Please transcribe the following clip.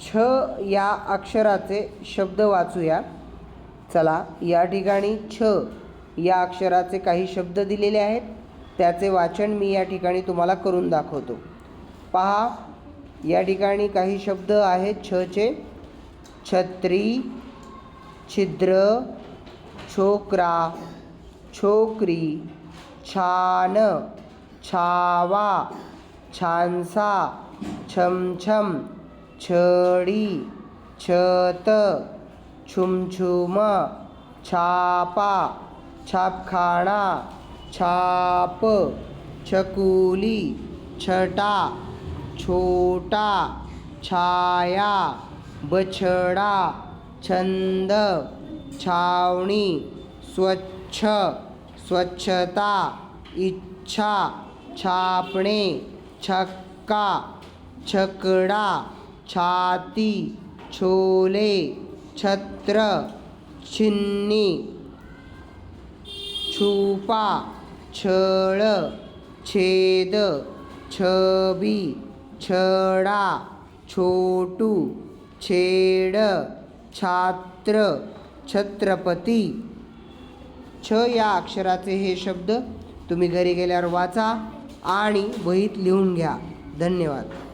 छ या अक्षराचे शब्द वाचूया. चला या ठिकाणी छ या अक्षराचे काही शब्द दिलेले आहेत. त्याचे वाचन मी या ठिकाणी तुम्हाला करून दाखवतो. पहा या ठिकाणी काही शब्द आहेत. छचे छत्री छिद्र छोकरा छोकरी छान छावा छानसा छमछम छडी छत छुमछुम छापा छापखाना छाप छकुली छटा छोटा छाया बछडा छंद छावणी स्वच्छ स्वच्छता इच्छा छापणे छक्का छकडा छाती छोले छत्र छिन्नी छुपा छळ छेद छबी छडा छोटू छेड छात्र छत्रपती. छ या अक्षराचे हे शब्द तुम्ही घरी गेल्यावर वाचा आणि वहीत लिहून घ्या. धन्यवाद.